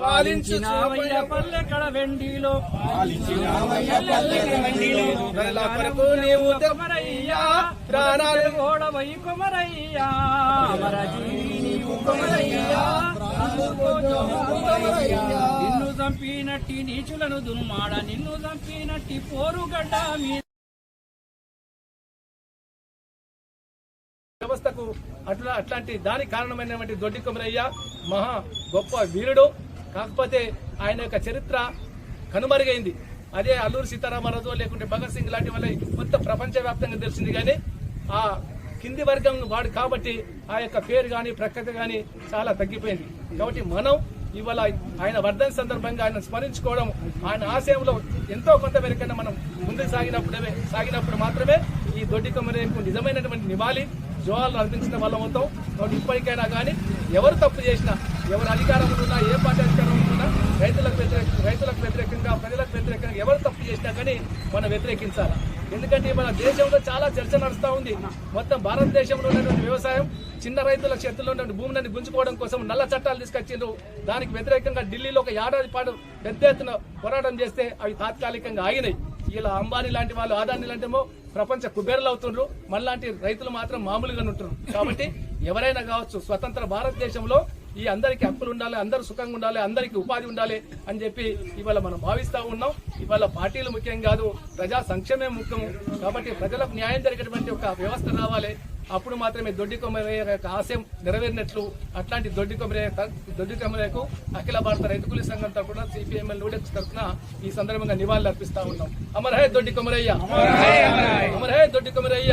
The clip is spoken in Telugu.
పాలించినావయ్య పల్లెకడ వెండిలో. ప్రజల కొరకు నీవు కొమరయ్యా ప్రాణాలు గోడవై కొమరయ్యా. అమర జీవి నీవు కొమరయ్యా నిన్ను చంపినట్టి నీచులను దున్మాడ నిన్ను చంపినట్టి పోరుగడ్డ మీద వ్యవస్థకు అట్లా అట్లాంటి దానికి కారణమైనటువంటి దొడ్డి కొమరయ్య మహా గొప్ప వీరుడు. కాకపోతే ఆయన యొక్క చరిత్ర కనుమరుగైంది. అదే అల్లూరు సీతారామరాజు లేకుంటే భగత్ సింగ్ లాంటి వాళ్ళ మొత్తం ప్రపంచవ్యాప్తంగా తెలిసింది. కానీ ఆ కింది వర్గం వాడు కాబట్టి ఆ యొక్క పేరు కానీ ప్రఖ్యాతి కానీ చాలా తగ్గిపోయింది. కాబట్టి మనం ఇవాళ ఆయన వర్ధన సందర్భంగా ఆయన స్మరించుకోవడం ఆయన ఆశయంలో ఎంతో కొంతమేరకైనా మనం ముందుకు సాగినప్పుడే సాగినప్పుడు మాత్రమే ఈ దొడ్డి కొమ్మరేపు నిజమైనటువంటి నివాళి జోహాలు అర్పించిన వాళ్ళం అవుతాం. కాబట్టి ఇప్పటికైనా కానీ ఎవరు తప్పు చేసినా ఎవరు అధికారంలో ఉన్నా ఏ పార్టీ అధికారంలో ఉన్నా రైతులకు వ్యతిరేక రైతులకు వ్యతిరేకంగా ప్రజలకు వ్యతిరేకంగా ఎవరు తప్పు చేసినా కానీ మనం వ్యతిరేకించాలి? ఎందుకంటే మన దేశంలో చాలా చర్చ నడుస్తూ ఉంది. మొత్తం భారతదేశంలో ఉన్నటువంటి వ్యవసాయం చిన్న రైతుల చేతుల్లో ఉన్న భూములను గుంజుకోవడం కోసం నల్ల చట్టాలు తీసుకొచ్చిండ్రు. దానికి వ్యతిరేకంగా ఢిల్లీలో ఒక ఏడాది పాటు పెద్ద ఎత్తున పోరాటం చేస్తే అవి తాత్కాలికంగా ఆగినాయి. ఇలా అంబానీ లాంటి వాళ్ళు ఆదాని లాంటిమో ప్రపంచ కుబేరులు అవుతుండ్రు మనలాంటి రైతులు మాత్రం మామూలుగా ఉంటున్నారు కాబట్టి ఎవరైనా కావచ్చు స్వతంత్ర భారతదేశంలో ఈ అందరికి హక్కులు ఉండాలి అందరూ సుఖంగా ఉండాలి అందరికి ఉపాధి ఉండాలి అని చెప్పి ఇవాళ మనం భావిస్తా ఉన్నాం. ఇవాళ పార్టీలు ముఖ్యం కాదు ప్రజా సంక్షేమే ముఖ్యం కాబట్టి ప్రజలకు న్యాయం జరిగేటువంటి ఒక వ్యవస్థ రావాలి. అప్పుడు మాత్రమే దొడ్డి కొమ్మరయ్య యొక్క ఆశయం నెరవేరినట్లు అట్లాంటి దొడ్డి కొమ్మరయ్య దొడ్డి కొమ్మరయ్యకు అఖిల భారత రైతు కూలీ సంఘం తరపున సిపిఎంఎల్ లూడెక్స్ తరఫున ఈ సందర్భంగా నివాళులు అర్పిస్తా ఉన్నాం. అమర్ హే దొడ్డి కొమరయ్య అమర్ హే దొడ్డి కొమరయ్య